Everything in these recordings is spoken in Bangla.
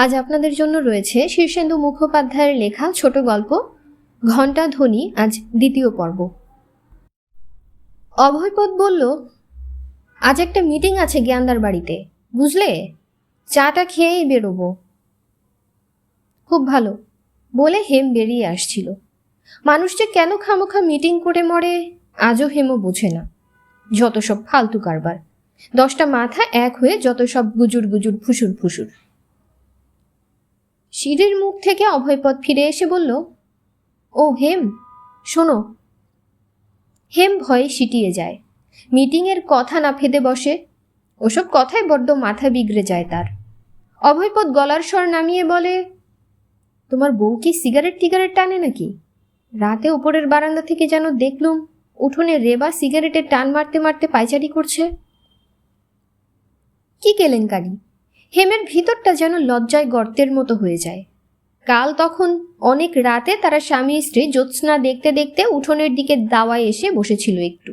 আজ আপনাদের জন্য রয়েছে শীর্ষেন্দু মুখোপাধ্যায়ের লেখা ছোট গল্প, ঘণ্টা ধ্বনি, আজ দ্বিতীয় পর্ব। অভয়পদ বলল, আজ একটা মিটিং আছে জ্ঞানদার বাড়িতে, বুঝলে? চাটা খেয়েই বেরোবো। খুব ভালো। বলে হেম বেরিয়ে আসছিল। মানুষ যে কেন খামোখা মিটিং করে মরে, আজও হেমও বোঝে না। যত সব ফালতু কারবার, দশটা মাথা এক হয়ে যত সব গুজুর গুজুর ফুসুর ফুসুর। সিঁড়ির মুখ থেকে অভয়পদ ফিরে এসে বলল, ও হেম, শোনো। হেম ভয়ে সিটিয়ে যায়। মিটিংয়ের কথা না ফেদে বসে। ওসব কথায় বড্ড মাথা বিগড়ে যায় তার। অভয়পদ গলার স্বর নামিয়ে বলে, তোমার বউ কি সিগারেট টিগারেট টানে নাকি? রাতে উপরের বারান্দা থেকে যেন দেখলুম উঠোনে রেবা সিগারেটের টান মারতে মারতে পায়চারি করছে। কি কেলেঙ্কারি? হেমের ভিতরটা যেন লজ্জায় গর্তের মতো হয়ে যায়। কাল তখন অনেক রাতে তারা স্বামী স্ত্রী জ্যোৎস্না দেখতে দেখতে উঠোনের দিকে দাওয়ায় এসে বসেছিল একটু।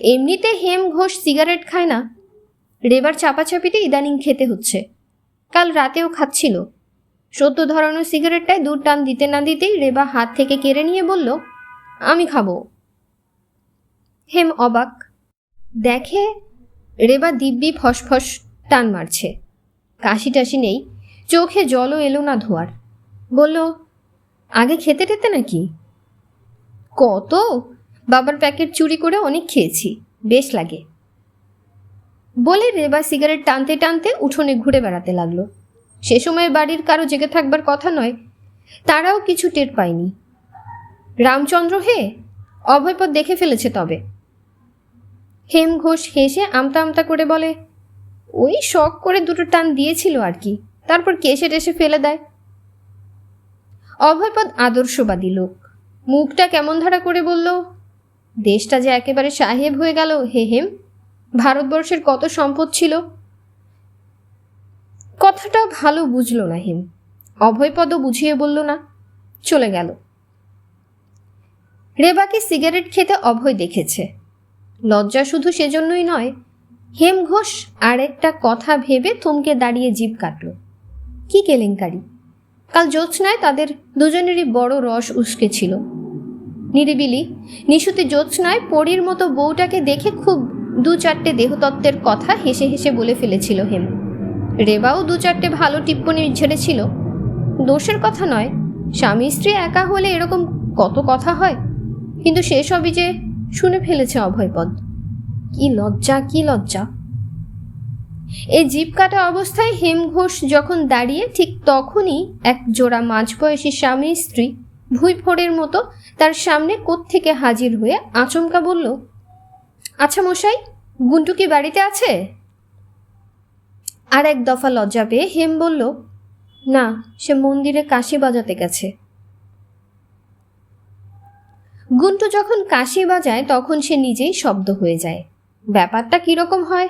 এমনিতে হেম ঘোষ সিগারেট খায় না। রেবার চাপাচাপিতে ইদানিং খেতে হচ্ছে। কাল রাতেও খাচ্ছিল। সদ্য ধরানো সিগারেটটায় দূর টান দিতে না দিতেই রেবা হাত থেকে কেড়ে নিয়ে বলল, আমি খাব। হেম অবাক। দেখে রেবা দিব্যি ফসফস টান মারছে। কাশি টাশি নেই। চোখে জলও এলো না ধোয়ার। বলল, আগে খেতে টেতে নাকি? কত? বাবার প্যাকেট চুরি করে অনেক খেয়েছি। বেশ লাগে। বলে রেবা সিগারেট টানতে টানতে উঠোনে ঘুরে বেড়াতে লাগল। সে সময় বাড়ির কারও জেগে থাকবার কথা নয়, তারাও কিছু টের পায়নি। রামচন্দ্র হে, অভয়পদ দেখে ফেলেছে তবে। হেম ঘোষ হেসে আমতা আমতা করে বলে ওই শখ করে দুটো টান দিয়েছিল আর কি। তারপর কেসে টেসে ফেলে দেয়। অভয়পদ আদর্শবাদী লোক। মুখটা কেমন ধারা করে বলল, দেশটা যে একেবারে সাহেব হয়ে গেল, হে হেম, ভারতবর্ষের কত সম্পদ ছিল? কথাটা ভালো বুঝলো না হেম। অভয়পদও বুঝিয়ে বলল, না, চলে গেল। রেবাকে সিগারেট খেতে অভয় দেখেছে। লজ্জা শুধু সেজন্যই নয় হেম ঘোষ আরেকটা কথা ভেবে থমকে দাঁড়িয়ে জিভ কাটল। কি কেলেঙ্কারি? কাল জ্যোৎস্নায় তাদের দুজনেরই বড় রস উস্কে ছিল। নিরিবিলি, নিশুতি জ্যোৎস্নায় পরীর মতো বউটাকে দেখে খুব দু চারটে দেহতত্ত্বের কথা হেসে হেসে বলে ফেলেছিল হেম। রেবাও দু চারটে ভালো টিপ্পনি ঝেড়েছিল। দোষের কথা নয়, স্বামী স্ত্রী একা হলে এরকম কত কথা হয়? কিন্তু সেসবই যে শুনে ফেলেছে অভয়পদ। কি লজ্জা কি লজ্জা। এই জিপ কাটা অবস্থায় হেম ঘোষ যখন দাঁড়িয়ে, ঠিক তখনই এক জোড়া মাঝবয়সী স্বামী স্ত্রী ভুই ফোড়ের মতো তার সামনে কোত্থেকে হাজির হয়ে আচমকা বলল আচ্ছা মশাই, গুন্টু কি বাড়িতে আছে? আর এক দফা লজ্জা পেয়ে হেম বলল, না, সে মন্দিরে কাশি বাজাতে গেছে। গুন্টু যখন কাশি বাজায়, তখন সে নিজেই শব্দ হয়ে যায়। ব্যাপারটা কীরকম হয়?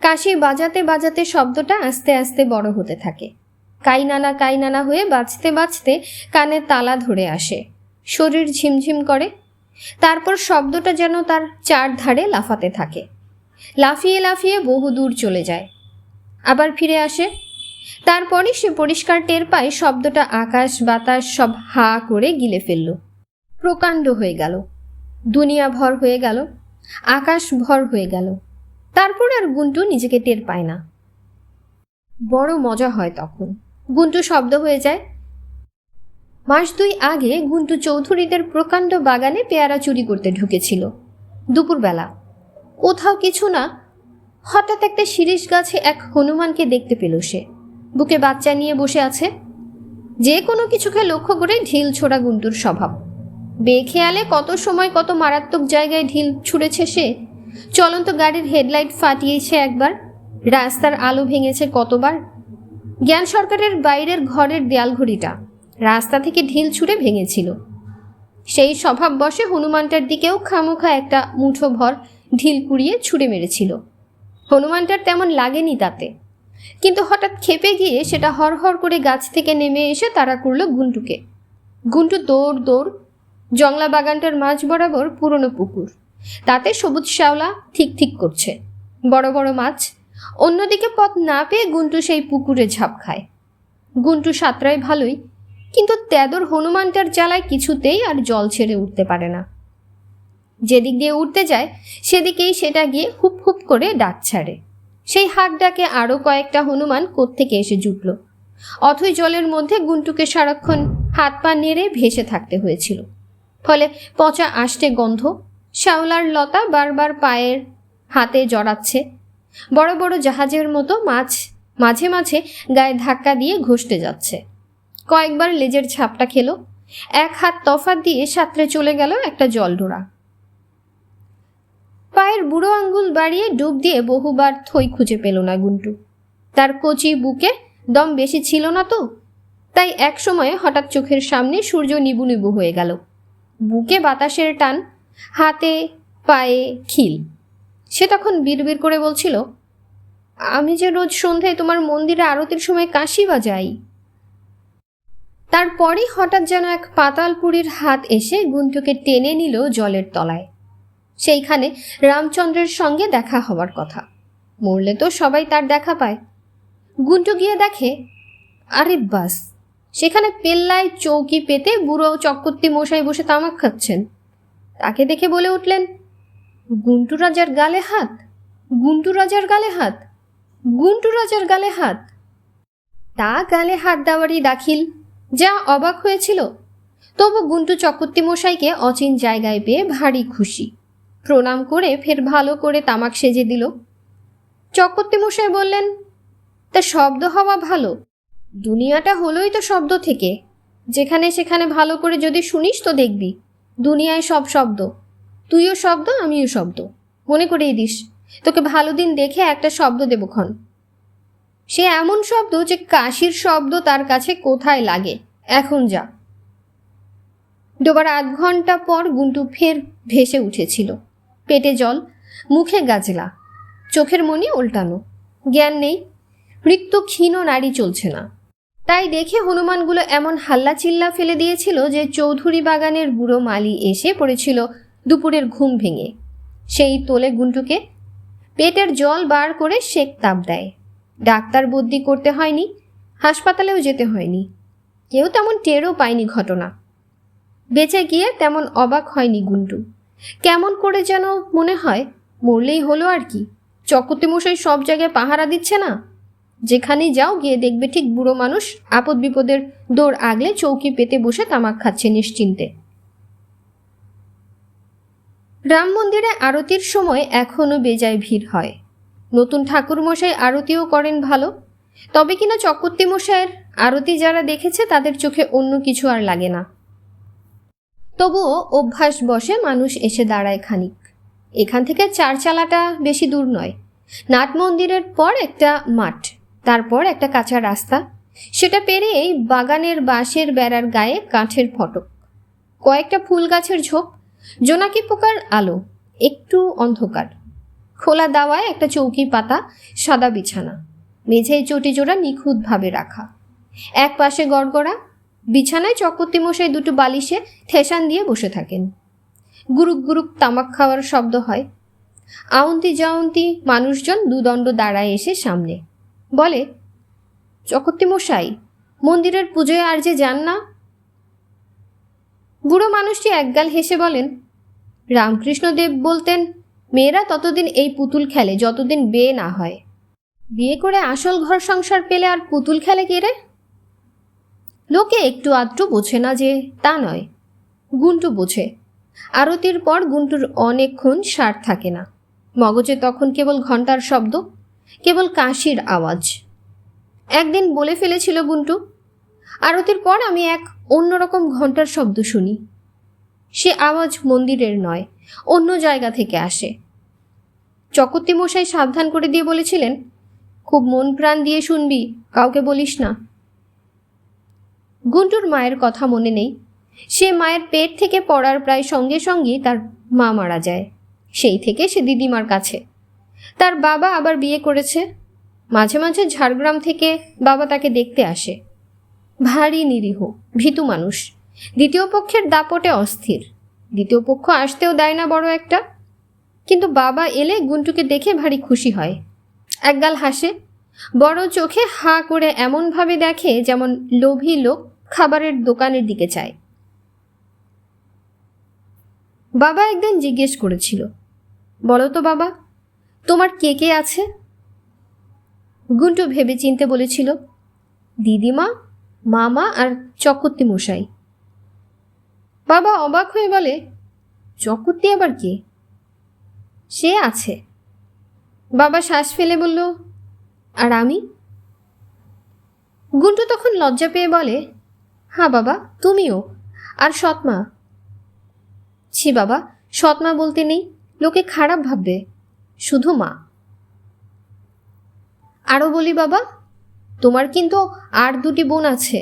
কাশি বাজাতে বাজাতে শব্দটা আস্তে আস্তে বড় হতে থাকে। কাইনানা কাইনানা হয়ে বাজতে বাজতে কানে তালা ধরে আসে। শরীর ঝিমঝিম করে। তারপর শব্দটা যেন তার চার ধারে লাফাতে থাকে। লাফিয়ে লাফিয়ে বহু দূর চলে যায়। আবার ফিরে আসে। তারপরই সে পরিষ্কার টের পায় শব্দটা আকাশ বাতাস সব হা করে গিলে ফেলল। প্রকাণ্ড হয়ে গেল। দুনিয়া ভর হয়ে গেল। আকাশ ভর হয়ে গেল। তারপর আর গুন্টু নিজেকে টের পায় না। বড় মজা হয় তখন। গুন্টু শব্দ হয়ে যায়। মাস দুই আগে গুন্টু চৌধুরীদের প্রকাণ্ড বাগানে পেয়ারা চুরি করতে ঢুকেছিল। দুপুরবেলা। কোথাও কিছু না, হঠাৎ একটা শিরিষ গাছে এক হনুমানকে দেখতে পেল সে। বুকে বাচ্চা নিয়ে বসে আছে। যে কোনো কিছুকে লক্ষ্য করে ঢিল ছোড়া গুন্টুর স্বভাব। বেখেয়ালে কত সময় কত মারাত্মক জায়গায় ঢিল ছুঁড়েছে সে? চলন্ত গাড়ির হেডলাইট ফাটিয়েছে একবার। রাস্তার আলো ভেঙেছে কতবার? জ্ঞান সরকারের বাইরের ঘরের দেয়াল ঘড়িটা রাস্তা থেকে ঢিল ছুঁড়ে ভেঙেছিল। সেই স্বভাব বসে হনুমানটার দিকেও খামোখা একটা মুঠো ভর ঢিল কুড়িয়ে ছুঁড়ে মেরেছিল। হনুমানটার তেমন লাগেনি তাতে। কিন্তু হঠাৎ খেপে গিয়ে সেটা হরহর করে গাছ থেকে নেমে এসে তাড়া করল গুন্টুকে গুন্টু দৌড় দৌড় জংলা বাগানটার মাঝ বরাবর পুরনো পুকুর। তাতে সবুজ শ্যাওলা ঠিক ঠিক করছে। বড় বড় মাছ অন্যদিকে পথ না পেয়ে গুন্টু সেই পুকুরে ঝাঁপ খায়। গুন্টু সাঁতরায় ভালোই, কিন্তু তেদর হনুমানটার জ্বালায় কিছুতেই আর জল ছেড়ে উঠতে পারে না। যেদিক দিয়ে উঠতে যায়, সেদিকেই সেটা গিয়ে হুপ হুপ করে ডাক ছাড়ে। সেই হাত ডাকে আরও কয়েকটা হনুমান কোত্থেকে এসে জুটল। অথই জলের মধ্যে গুন্টুকে সারাক্ষণ হাত পা নেড়ে ভেসে থাকতে হয়েছিল। ফলে পচা আষ্টে গন্ধ, শ্যাওলার লতা বারবার পায়ের হাতে জড়াচ্ছে। বড় বড় জাহাজের মতো মাছ মাঝে মাঝে গায়ে ধাক্কা দিয়ে ঘষতে যাচ্ছে। কয়েকবার লেজের ছাপটা খেলো। এক হাত তফাত দিয়ে সাঁতরে চলে গেল একটা জলডোরা। পায়ের বুড়ো আঙ্গুল বাড়িয়ে ডুব দিয়ে বহুবার থই খুঁজে পেল না গুন্টু। তার কচি বুকে দম বেশি ছিল না তো, তাই এক সময়ে হঠাৎ চোখের সামনে সূর্য নিবু নিবু হয়ে গেল। বুকে বাতাসের টান, হাতে, পায়ে খিল। সে তখন বিড়বিড় করে বলছিল, আমি যে রোজ সন্ধ্যায় তোমার মন্দিরে আরতির সময় কাশি বাজাই? তারপরই হঠাৎ যেন এক পাতালপুরীর হাত এসে গুন্টুকে টেনে নিল জলের তলায়। সেইখানে রামচন্দ্রের সঙ্গে দেখা হওয়ার কথা। মরলে তো সবাই তার দেখা পায়। গুন্টু গিয়ে দেখে, আরে বাস সেখানে পেল্লায় চৌকি পেতে বুড়ো চক্রবর্তী মশাই বসে তামাক খাচ্ছেন। তাকে দেখে বলে উঠলেন, গুন্টু রাজার গালে হাত, গুন্টু রাজার গালে হাত, গুন্টু রাজার গালে হাত। তা গালে হাত দেওয়ারই দাখিল, যা অবাক হয়েছিল। তবু গুন্টু চক্রবর্তী মশাইকে অচিন জায়গায় পেয়ে ভারী খুশি। প্রণাম করে ফের ভালো করে তামাক সেজে দিল। চক্রবর্তী মশাই বললেন, তা শব্দ হওয়া ভালো। দুনিয়াটা হলোই তো শব্দ থেকে। যেখানে সেখানে ভালো করে যদি শুনিস তো দেখবি। দুনিয়ায় সব শব্দ। তুইও শব্দ, আমিও শব্দ। মনে করিয়ে দিস। তোকে ভালো দিন দেখে একটা শব্দ দেবক্ষণ সে এমন শব্দ যে কাশির শব্দ তার কাছে কোথায় লাগে। এখন যা। ডোবার আধ ঘণ্টা পর গুন্টু ফের ভেসে উঠেছিল। পেটে জল, মুখে গাজলা। চোখের মনি উল্টানো। জ্ঞান নেই। মৃত্যু ক্ষীণ নারী চলছে না। তাই দেখে হনুমানগুলো এমন হাল্লা চিল্লা ফেলে দিয়েছিল যে চৌধুরী বাগানের বুড়ো মালি এসে পড়েছিল দুপুরের ঘুম ভেঙে। সেই তোলে গুন্টুকে পেটের জল বার করে শেক তাপ দেয়। ডাক্তার বদ্যি করতে হয়নি, হাসপাতালেও যেতে হয়নি। কেউ তেমন টেরও পায়নি ঘটনা। বেঁচে গিয়ে তেমন অবাক হয়নি গুন্টু। কেমন করে যেন মনে হয়, মরলেই হলো আর কি। চকতি মশাই সব জায়গায় পাহারা দিচ্ছে না? যেখানেই যাও, গিয়ে দেখবে ঠিক বুড়ো মানুষ আপদ বিপদের দৌড় আগলে চৌকি পেতে বসে তামাক খাচ্ছে নিশ্চিন্তে। রাম মন্দিরে আরতির সময় এখনও বেজায় ভিড় হয়। নতুন ঠাকুরমশাই আরতিও করেন ভালো। তবে কিনা চক্রবর্তী মশাইয়ের আরতি যারা দেখেছে, তাদের চোখে অন্য কিছু আর লাগে না। তবুও অভ্যাস বসে মানুষ এসে দাঁড়ায় খানিক। এখান থেকে চারচালাটা বেশি দূর নয়। নাট মন্দিরের পর একটা মাঠ। তারপর একটা কাঁচা রাস্তা। সেটা পেরিয়েই বাগানের বাঁশের বেড়ার গায়ে কাঠের ফটক। কয়েকটা ফুল গাছের ঝোপ, জোনাকি পোকার আলো, একটু অন্ধকার। খোলা দাওয়ায় একটা চৌকি পাতা, সাদা বিছানা। মেঝেয় চটি জোড়া নিখুঁতভাবে রাখা। এক পাশে গড়গড়া, বিছানায় চকর্তি মশাই দুটো বালিশে ঠেসান দিয়ে বসে থাকেন। গুরুক গুরুক তামাক খাওয়ার শব্দ হয়। আউন্তি জাউন্তি মানুষজন দুদণ্ড দাঁড়ায় এসে সামনে। বলে চক্রবর্তী মশাই মন্দিরের পুজোয় আর যে যান না? বুড়ো মানুষটি একগাল হেসে বলেন, রামকৃষ্ণদেব বলতেন, মেয়েরা ততদিন এই পুতুল খেলে, যতদিন বিয়ে না হয়। বিয়ে করে আসল ঘর সংসার পেলে আর পুতুল খেলে কে রে? লোকে একটু আধটু বোঝে না যে তা নয়, গুন্টু বোঝে। আরতির পর গুন্টুর অনেকক্ষণ সার থাকে না। মগজে তখন কেবল ঘণ্টার শব্দ। কেবল কাশির আওয়াজ। একদিন বলে ফেলেছিল গুন্টু আরতির পর আমি এক অন্যরকম ঘণ্টার শব্দ শুনি। সে আওয়াজ মন্দিরের নয়, অন্য জায়গা থেকে আসে। চকর্তি মশাই সাবধান করে দিয়ে বলেছিলেন, খুব মন প্রাণ দিয়ে শুনবি, কাউকে বলিস না। গুন্টুর মায়ের কথা মনে নেই। সে মায়ের পেট থেকে পড়ার প্রায় সঙ্গে সঙ্গে তার মা মারা যায়। সেই থেকে সে দিদিমার কাছে তার বাবা আবার বিয়ে করেছে। মাঝে মাঝে ঝাড়গ্রাম থেকে বাবা তাকে দেখতে আসে। ভারী নিরীহ, ভীতু মানুষ। দ্বিতীয় পক্ষের দাপটে অস্থির। দ্বিতীয় পক্ষ আসতেও দেয় না বড় একটা। কিন্তু বাবা এলে গুন্টুকে দেখে ভারী খুশি হয়। একগাল হাসে। বড় চোখে হাঁ করে এমনভাবে দেখে যেমন লোভী লোক খাবারের দোকানের দিকে চায়। বাবা একদিন জিজ্ঞেস করেছিল, বলো তো বাবা তোমার কে কে আছে? গুন্টু ভেবে চিনতে বলেছিল, দিদিমা, মামা আর চকর্তি মশাই। বাবা অবাক হয়ে বলে, চকর্তি আবার কে? সে আছে। বাবা শ্বাস ফেলে বলল, আর আমি? গুন্টু তখন লজ্জা পেয়ে বলে হ্যাঁ বাবা, তুমিও, আর সৎমা? ছি বাবা, সৎমা বলতে নেই, লোকে খারাপ ভাববে। শুধু মা। আরও বলি বাবা, তোমার কিন্তু আর দুটি বোন আছে।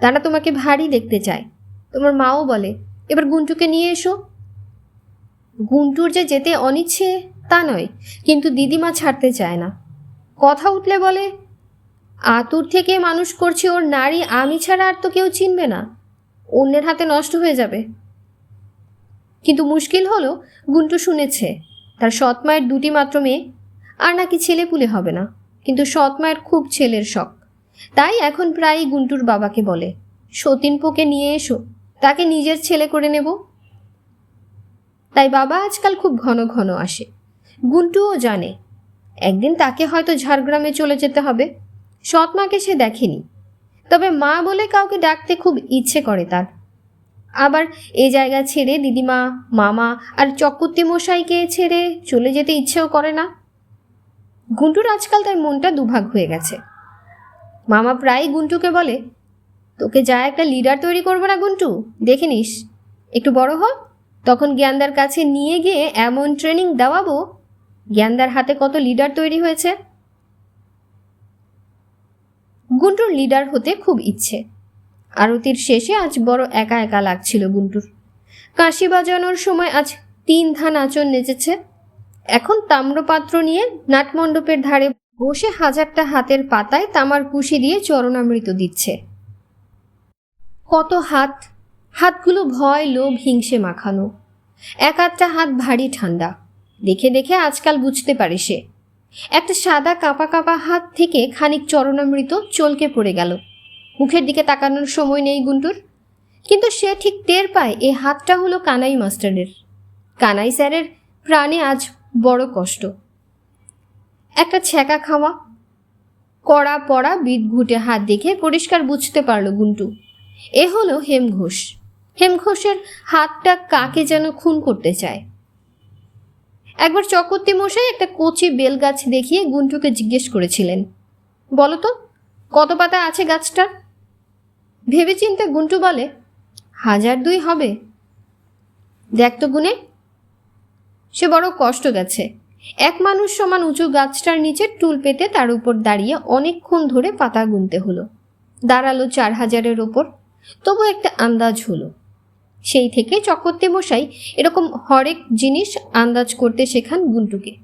তারা তোমাকে ভারী দেখতে চায়। তোমার মাও বলে, এবার গুন্টুকে নিয়ে এসো। গুন্টুর যে যেতে অনিচ্ছে তা নয়, কিন্তু দিদিমা ছাড়তে চায় না। কথা উঠলে বলে, আতুর থেকে মানুষ করছে ওর নারী, আমি ছাড়া আর তো কেউ চিনবে না। অন্যের হাতে নষ্ট হয়ে যাবে। কিন্তু মুশকিল হলো, গুন্টু শুনেছে তার সৎ মায়ের দুটি মাত্র মেয়ে, আর নাকি ছেলে পুলে হবে না। কিন্তু সৎ মায়ের খুব ছেলের শখ। তাই এখন প্রায়ই গুন্টুর বাবাকে বলে সতীন পোকে নিয়ে এসো, তাকে নিজের ছেলে করে নেব। তাই বাবা আজকাল খুব ঘন ঘন আসে। গুন্টুও জানে, একদিন তাকে হয়তো ঝাড়গ্রামে চলে যেতে হবে। সৎ মাকে সে দেখেনি। তবে মা বলে কাউকে ডাকতে খুব ইচ্ছে করে তার। আবার এ জায়গা ছেড়ে দিদিমা, মামা আর চক্কর্তি মশাইকে ছেড়ে চলে যেতে ইচ্ছেও করে না। গুন্টুর আজকাল তার মনটা দুভাগ হয়ে গেছে। মামা প্রায় গুন্টুকে বলে, তোকে যা একটা লিডার তৈরি করব না গুন্টু, দেখে নিস। একটু বড় হ, তখন জ্ঞানদার কাছে নিয়ে গিয়ে এমন ট্রেনিং দেওয়াবো, জ্ঞানদার হাতে কত লিডার তৈরি হয়েছে। গুন্টুর লিডার হতে খুব ইচ্ছে। আরতির শেষে আজ বড় একা একা লাগছিল গুন্টুর। কাশি বাজানোর সময় আজ তিন ধান আচর নেচেছে। এখন তাম্রপাত্র নিয়ে নাটমণ্ডপের ধারে বসে হাজারটা হাতের পাতায় তামার কুশি দিয়ে চরণামৃত দিচ্ছে। কত হাত, হাতগুলো ভয় লোভ হিংসে মাখানো। এক আধটা হাত ভারী ঠান্ডা। দেখে দেখে আজকাল বুঝতে পারে সে। একটা সাদা কাঁপা কাঁপা হাত থেকে খানিক চরণামৃত চলকে পড়ে গেল। মুখের দিকে তাকানোর সময় নেই গুন্টুর। কিন্তু সে ঠিক টের পায় এ হাতটা হলো কানাই মাস্টারের। কানাই স্যারের প্রাণে আজ বড় কষ্ট। একটা ছ্যাঁকা খাওয়া, কড়া পড়া, বিদ ঘুটে হাত দেখে পরিষ্কার বুঝতে পারল গুন্টু। এ হলো হেম ঘোষ। হেম ঘোষের হাতটা কাকে যেন খুন করতে চায়। একবার চকর্তি মশাই একটা কচি বেল গাছ দেখিয়ে গুন্টুকে জিজ্ঞেস করেছিলেন, বলো তো, কত পাতা আছে গাছটার? ভেবেচিন্তে গুন্টু বলে, হাজার দুই হবে। দেখ তো গুনে, সে বড় কষ্ট গেছে। এক মানুষ সমান উঁচু গাছটার নিচে টুল পেতে তার উপর দাঁড়িয়ে অনেকক্ষণ ধরে পাতা গুনতে হলো। দাঁড়াল চার হাজারের ওপর, তবু একটা আন্দাজ হলো। সেই থেকে চক্রবর্তী মশাই এরকম হরেক জিনিস আন্দাজ করতে শেখান গুন্টুকে।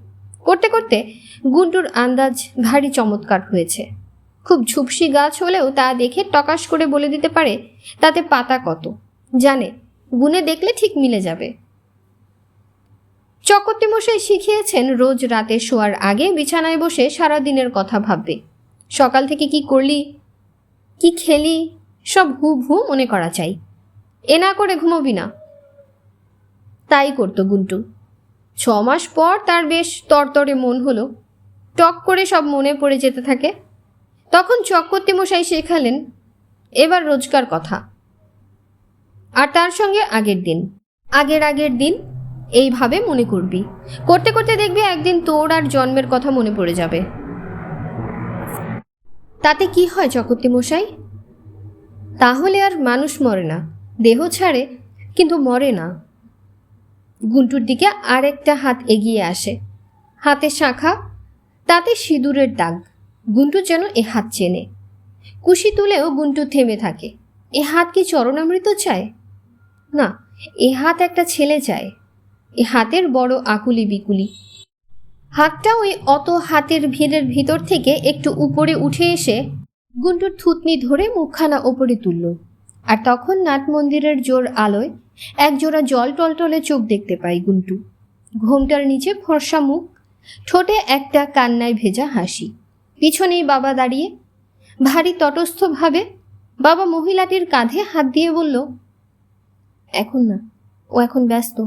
করতে করতে গুন্টুর আন্দাজ ভারী চমৎকার হয়েছে। খুব ঝুপসি গাছ হলেও তা দেখে টকাশ করে বলে দিতে পারে, তাতে পাতা কত। জানে গুনে দেখলে ঠিক মিলে যাবে। চক্রবর্তী মশাই শিখিয়েছেন রোজ রাতে শোয়ার আগে বিছানায় বসে সারা দিনের কথা ভাববে। সকাল থেকে কি করলি? কি খেলি? সব হু ভু মনে করা চাই। এ না করে ঘুমোবি না। তাই করতো গুন্টু। ছ মাস পর তার বেশ তরতরে মন হলো। টক করে সব মনে পড়ে যেতে থাকে। তখন চক্রবর্তী মশাই শেখালেন এবার রোজকার কথা। আর তার সঙ্গে আগের দিন। আগের আগের দিন এইভাবে মনে করবি। করতে করতে দেখবি একদিন তোর আর জন্মের কথা মনে পড়ে যাবে। তাতে কি হয় চক্রবর্তী মশাই তাহলে আর মানুষ মরে না। দেহ ছাড়ে, কিন্তু মরে না। গুন্টুর দিকে আরেকটা হাত এগিয়ে আসে। হাতে শাখা, তাতে সিঁদুরের দাগ। গুন্টু যেন এ হাত চেনে। কুশি তুলেও গুন্টু থেমে থাকে। এ হাত কি চরণামৃত চায়? না, এ হাত একটা ছেলে চায়। এ হাতের বড় আকুলি বিকুলি। হাতটা ওই অত হাতের ভিড়ের ভিতর থেকে একটু উপরে উঠে এসে গুন্টুর থুতনি ধরে মুখখানা ওপরে তুলল। আর তখন নাট মন্দিরের জোর আলোয় একজোড়া জল টলটলে চোখ দেখতে পাই গুন্টু। ঘোমটার নিচে ফর্সা মুখ, ঠোঁটে একটা কান্নায় ভেজা হাসি। পিছনেই বাবা দাঁড়িয়ে, ভারী তটস্থভাবে বাবা মহিলাটির কাঁধে হাত দিয়ে বলল, এখন না, ও এখন ব্যস্ত,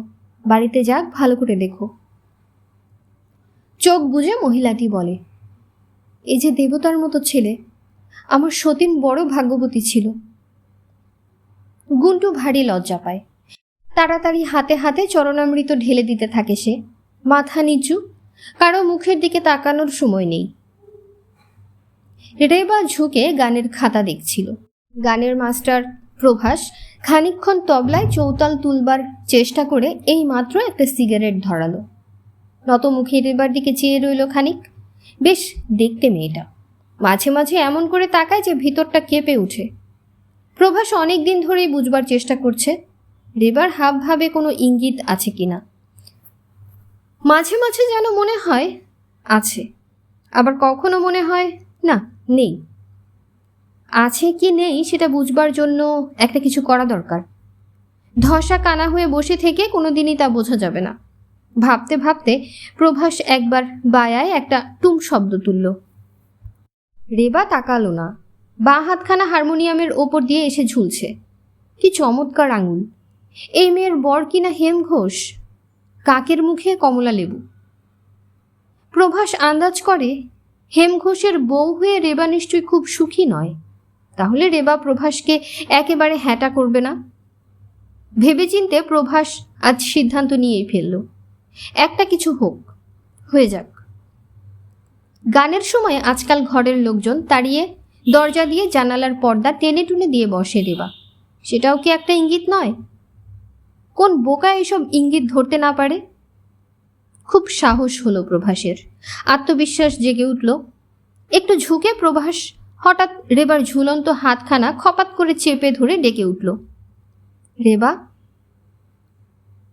বাড়িতে যাক, ভালো করে দেখো। চোখ বুঝে মহিলাটি বলে এই যে দেবতার মতো ছেলে, আমার সতীন বড় ভাগ্যবতী ছিল। গুন্টু ভারী লজ্জা পায়। তাড়াতাড়ি হাতে হাতে চরণামৃত ঢেলে দিতে থাকে সে, মাথা নিচু, কারও মুখের দিকে তাকানোর সময় নেই। রেবা ঝুঁকে গানের খাতা দেখছিল। গানের মাস্টার প্রভাস খানিকক্ষণ তবলায় চৌতাল তুলবার চেষ্টা করে এই মাত্র একটা সিগারেট ধরালো। নত মুখে রেবার দিকে চেয়ে রইল খানিক। বেশ, দেখতে মেয়েটা। মাঝে মাঝে এমন করে তাকায় যে ভিতরটা কেঁপে উঠে। প্রভাস অনেক দিন ধরেই বুঝবার চেষ্টা করছে, রেবার হাব ভাবে কোনো ইঙ্গিত আছে কিনা। মাঝে মাঝে যেন মনে হয়, আছে। আবার কখনো মনে হয় না, নেই। আছে কি নেই সেটা বুঝবার জন্য একটা কিছু করা দরকার। ধসা কানা হয়ে বসে থেকে কোনো দিনই তা বোঝা যাবে না। ভাবতে ভাবতে প্রভাস একবার বায়ায় একটা টুম শব্দ তুলল। রেবা তাকালো না। বাঁ হাতখানা হারমোনিয়ামের ওপর দিয়ে এসে ঝুলছে। কি চমৎকার আঙুল। এই মেয়ের বর কিনা হেম ঘোষ? কাকের মুখে কমলা লেবু। প্রভাস আন্দাজ করে হেম ঘোষের বউ হয়ে রেবা নিশ্চয়ই খুব সুখী নয়। তাহলে রেবা প্রভাসকে একেবারে হ্যাটা করবে না? ভেবেচিন্তে প্রভাস আজ সিদ্ধান্ত নিয়েই ফেলল। একটা কিছু হোক, হয়ে যাক। গানের সময় আজকাল ঘরের লোকজন তাড়িয়ে দরজা দিয়ে জানালার পর্দা টেনে টুনে দিয়ে বসে রেবা। সেটাও কি একটা ইঙ্গিত নয়? কোন বোকা এসব ইঙ্গিত ধরতে না পারে? খুব সাহস হলো প্রভাসের। আত্মবিশ্বাস জেগে উঠল। একটু ঝুঁকে প্রভাস হঠাৎ রেবার ঝুলন্ত হাতখানা খপাত করে চেপে ধরে ডেকে উঠল। রেবা,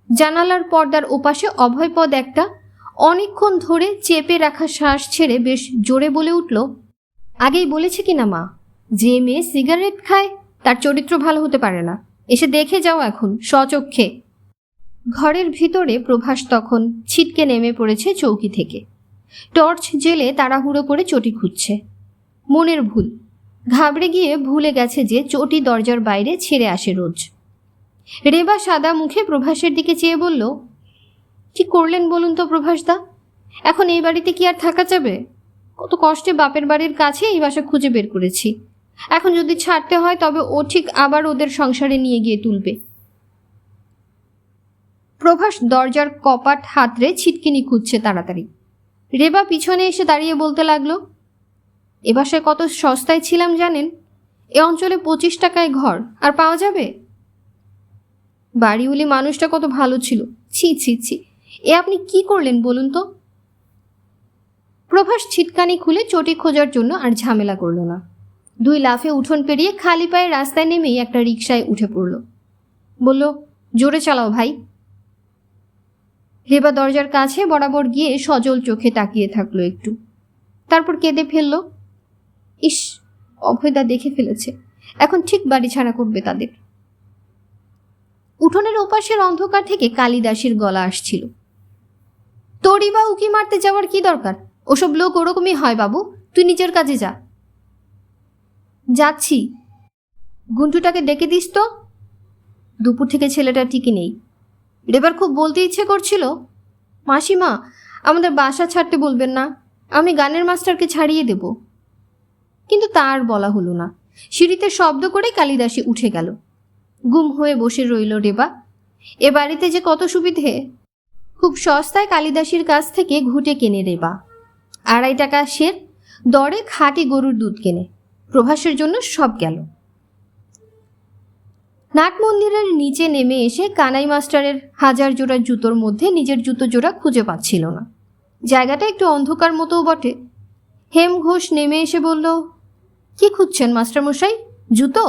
জানালার পর্দার ওপাশে অভয়পদ একটা অনেকক্ষণ ধরে চেপে রাখা শ্বাস ছেড়ে বেশ জোরে বলে উঠল, আগেই বলেছে কি না মা, যে মেয়ে সিগারেট খায় তার চরিত্র ভালো হতে পারে না। এসে দেখে যাও এখন, স্বচক্ষে। ঘরের ভিতরে প্রভাস তখন ছিটকে নেমে পড়েছে চৌকি থেকে। টর্চ জেলে তাড়াহুড়ো করে চটি খুঁজছে। মনের ভুল। ঘাবড়ে গিয়ে ভুলে গেছে যে চটি দরজার বাইরে ছেড়ে আসে রোজ। রেবা সাদা মুখে প্রভাসের দিকে চেয়ে বলল, কি করলেন বলুন তো প্রভাসদা এখন এই বাড়িতে কি আর থাকা যাবে? কত কষ্টে বাপের বাড়ির কাছে এই বাসা খুঁজে বের করেছি। এখন যদি ছাড়তে হয় তবে ও ঠিক আবার ওদের সংসারে নিয়ে গিয়ে তুলবে। প্রভাস দরজার কপাট হাতড়ে ছিটকিনি খুঁজছে তাড়াতাড়ি। রেবা পিছনে এসে দাঁড়িয়ে বলতে লাগল, এ বাসায় কত সস্তায় ছিলাম জানেন? এ অঞ্চলে পঁচিশ টাকায় ঘর, আর পাওয়া যাবে? বাড়িওলি মানুষটা কত ভালো ছিল। ছি ছি ছি, এ আপনি কি করলেন বলুন তো? প্রভাস ছিটকানি খুলে চটি খোঁজার জন্য আর ঝামেলা করল না। দুই লাফে উঠোন পেরিয়ে খালি পায়ে রাস্তায় নেমেই একটা রিকশায় উঠে পড়ল। বলল, জোরে চালাও ভাই। রেবা দরজার কাছে বরাবর গিয়ে সজল চোখে তাকিয়ে থাকল একটু। তারপর কেঁদে ফেলল, ইস, অভয়দা দেখে ফেলেছে। এখন ঠিক বাড়ি ছাড়া করবে তাদের। উঠোনের ওপাশের অন্ধকার থেকে কালিদাসের গলা আসছিল। তোরই বা উকি মারতে যাওয়ার কি দরকার? ওসব লোক ওরকমই হয় বাবু। তুই নিজের কাজে যা। যাচ্ছি। গুন্টুটাকে ডেকে দিস তো। দুপুর থেকে ছেলেটা ঠিকই নেই। রেবার খুব বলতে ইচ্ছে করছিল, মাসিমা, আমাদের বাসা ছাড়তে বলবেন না, আমি গানের মাস্টারকে ছাড়িয়ে দেব। কিন্তু তার বলা হলো না। সিঁড়িতে শব্দ করে কালিদাসী উঠে গেল। গুম হয়ে বসে রইল রেবা। এ বাড়িতে যে কত সুবিধে, খুব সস্তায় কালিদাসীর কাছ থেকে ঘুটে কেনে রেবা। আড়াই টাকা সের, দরে খাঁটি গরুর দুধ কেনে। প্রভাসের জন্য সব গেল। নাট মন্দিরের নিচে নেমে এসে কানাই মাস্টারের হাজার জোড়া জুতোর মধ্যে নিজের জুতো জোড়া খুঁজে পাচ্ছিল না। জায়গাটা একটু অন্ধকার মতোও বটে। হেম ঘোষ নেমে এসে বলল, কি খুঁজছেন, মাস্টারমশাই? জুতো?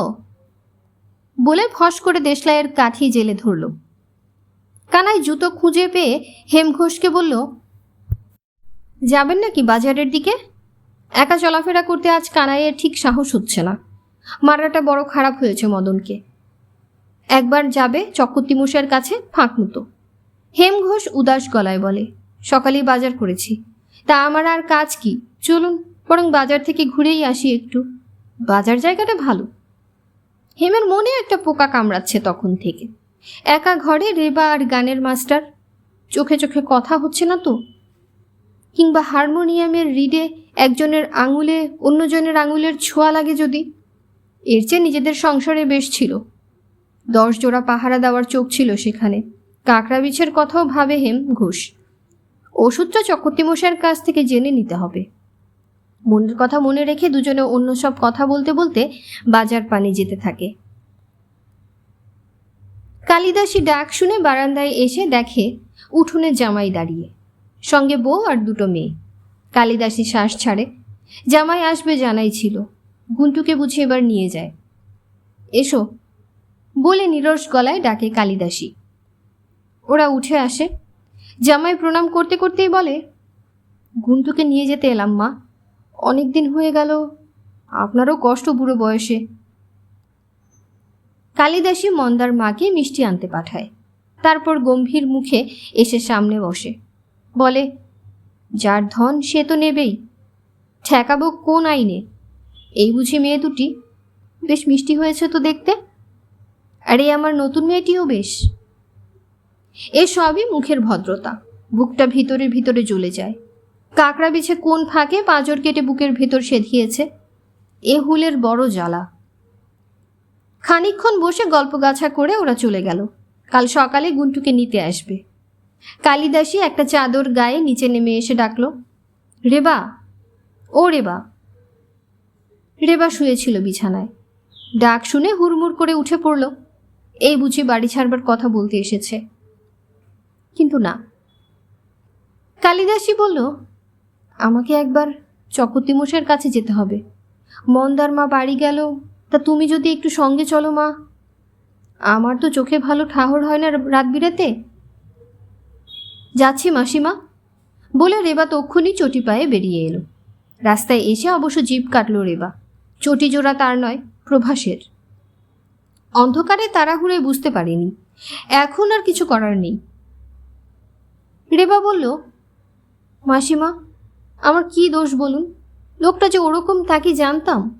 বলে ফস করে দেশলাইয়ের কাঠি জেলে ধরল। কানাই জুতো খুঁজে পেয়ে হেম ঘোষকে বলল, যাবেন নাকি বাজারের দিকে? একা চলাফেরা করতে আজ কানাইয়ের ঠিক সাহস হচ্ছে না। মারাটা বড় খারাপ হয়েছে মদনকে। একবার যাবে চক্রবর্তী মশাইয়ের কাছে ফাঁক মতো। হেম ঘোষ উদাস গলায় বলে, সকালেই বাজার করেছি। তা আমার আর কাজ কি? চলুন, বরং বাজার থেকে ঘুরেই আসি একটু। বাজার জায়গাটা ভালো। হেমের মনে একটা পোকা কামড়াচ্ছে তখন থেকে। একা ঘরে রেবা আর গানের মাস্টার? চোখে চোখে কথা হচ্ছে না তো? কিংবা হারমোনিয়ামের রিডে একজনের আঙুলে অন্যজনের আঙুলের ছোঁয়া লাগে যদি? এর চেয়ে নিজেদের সংসারে বেশ ছিল। দশ জোড়া পাহারা দেওয়ার চোখ ছিল সেখানে। কাঁকড়া বিছের কথাও ভাবে হেম ঘোষ। ওষুধটা চক্রবর্তী মশাইয়ের কাছ থেকে জেনে নিতে হবে। মনের কথা মনে রেখে দুজনে অন্য সব কথা বলতে বলতে বাজার পানি যেতে থাকে। কালিদাসী ডাক শুনে বারান্দায় এসে দেখে উঠোনে জামাই দাঁড়িয়ে। সঙ্গে বউ আর দুটো মেয়ে। কালিদাসী শ্বাস ছাড়ে। জামাই আসবে জানাই ছিল। গুন্টুকে বুঝে এবার নিয়ে যায়। এসো বলে নিরস গলায় ডাকে কালিদাসী। ওরা উঠে আসে। জামাই প্রণাম করতে করতেই বলে গুন্টুকে নিয়ে যেতে এলাম মা। অনেক দিন হয়ে গেল, আপনারও কষ্ট বুড়ো বয়সে। কালিদাসী মন্দার মাকে মিষ্টি আনতে পাঠায়। তারপর গম্ভীর মুখে এসে সামনে বসে। বলে, যার ধন সে তো নেবেই। ঠেকাবো কোন আইনে? এই বুঝি মেয়ে দুটি? বেশ মিষ্টি হয়েছে তো দেখতে। আরে, আমার নতুন মেয়েটিও বেশ। এ সবই মুখের ভদ্রতা। বুকটা ভিতরে ভিতরে জ্বলে যায়। কাকড়া বিছে কোন ফাঁকে পাঁজর কেটে বুকের ভেতর সেধিয়েছে? এ হুলের বড় জ্বালা। খানিকক্ষণ বসে গল্প গাছা করে ওরা চলে গেল। কাল সকালে গুন্টুকে নিতে আসবে। কালিদাসী একটা চাদর গায়ে নিচে নেমে এসে ডাকলো, রেবা, ও রেবা। রেবা শুয়েছিল বিছানায়। ডাক শুনে হুড়মুড় করে উঠে পড়ল। এই বুঝি বাড়ি ছাড়বার কথা বলতে এসেছে। কিন্তু না। কালিদাসী বলল, আমাকে একবার চকতি মশাইয়ের কাছে যেতে হবে। মন্দার মা বাড়ি গেল, তা তুমি যদি একটু সঙ্গে চলো মা। আমার তো চোখে ভালো ঠাহর হয় না রাত বিরাতে। যাচ্ছি মাসিমা। বলে রেবা তক্ষুনি চটি পায়ে বেরিয়ে এলো। রাস্তায় এসে অবশ্য জিপ কাটলো রেবা। চটি জোড়া তার নয়, প্রভাসের। অন্ধকারে তাড়াহুড়ে বুঝতে পারিনি। এখন আর কিছু করার নেই। রেবা বলল, মাসিমা, আমার কি দোষ বলুন? লোকটা যে ওরকম, তা কি জানতাম?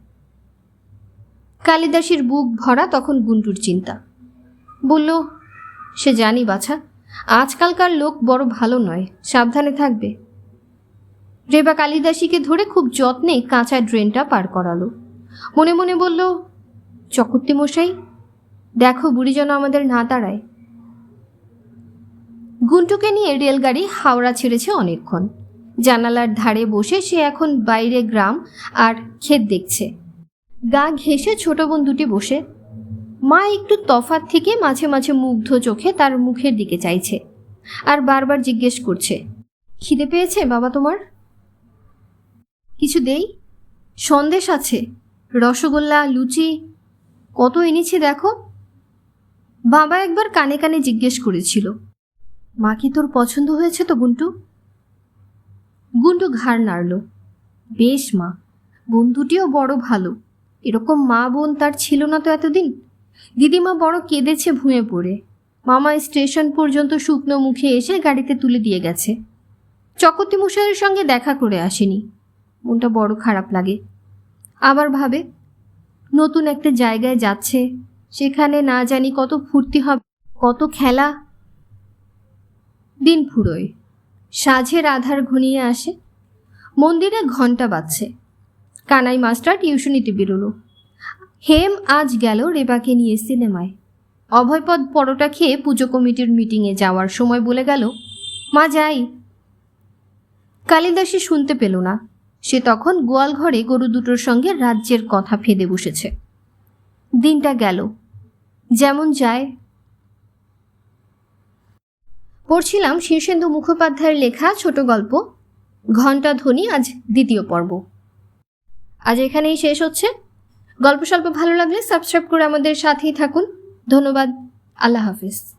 কালিদাসীর বুক ভরা তখন গুন্টুর চিন্তা। বলল, সে জানি বাছা, আজকালকার লোক বড় ভালো নয়, সাবধানে থাকবে। রেবা কালিদাসীকে ধরে খুব যত্নে কাঁচা ড্রেনটা পার করালো। মনে মনে বলল চকর্তি মশাই দেখো বুড়ি যেন আমাদের না তাড়ায়। গুন্টুকে নিয়ে রেলগাড়ি হাওড়া ছেড়েছে অনেকক্ষণ। জানালার ধারে বসে সে এখন বাইরে গ্রাম আর ক্ষেত দেখছে। গা ঘেঁষে ছোট বোন দুটি বসে। মা একটু তফাত থেকে মাঝে মাঝে মুগ্ধ চোখে তার মুখের দিকে চাইছে আর বারবার জিজ্ঞেস করছে, খিদে পেয়েছে বাবা তোমার? কিছু দেই? সন্দেশ আছে, রসগোল্লা, লুচি, কত এনেছি দেখো? বাবা একবার কানে কানে জিজ্ঞেস করেছিল, মা কি তোর পছন্দ হয়েছে তো গুন্টু? গুন্টু ঘাড় নাড়ল, বেশ মা, বন্ধুটিও বড় ভালো, এরকম মা বোন তার ছিল না তো এতদিন। দিদিমা বড় কেঁদেছে ভুঁয়ে পড়ে। মামা স্টেশন পর্যন্ত শুকনো মুখে এসে গাড়িতে তুলে দিয়ে গেছে। চকতি মশাইয়ের সঙ্গে দেখা করে আসেনি। মনটা বড় খারাপ লাগে। আবার ভাবে, নতুন একটা জায়গায় যাচ্ছে সেখানে না জানি কত ফুর্তি হবে, কত খেলা। দিন ফুরোয়, সাঝের আধার ঘনিয়ে আসে। মন্দিরে ঘণ্টা বাজছে। কানাই মাস্টার টিউশনিতে বেরোলো হেম আজ গেল রেবাকে নিয়ে সিনেমায়। অভয়পদ পরোটা খেয়ে পুজো কমিটির মিটিংয়ে যাওয়ার সময় বলে গেল, মা যাই। কালিদাসী শুনতে পেল না। সে তখন গোয়াল ঘরে গরু দুটোর সঙ্গে রাজ্যের কথা ফেদে বসেছে। দিনটা গেল। যেমন যায়। পড়ছিলাম শীর্ষেন্দু মুখোপাধ্যায়ের লেখা ছোট গল্প। ঘণ্টা ধ্বনি, আজ দ্বিতীয় পর্ব। আজ এখানেই শেষ হচ্ছে। গল্প স্বল্প ভালো লাগলে সাবস্ক্রাইব করে আমাদের সাথেই থাকুন। ধন্যবাদ। আল্লাহ হাফিজ।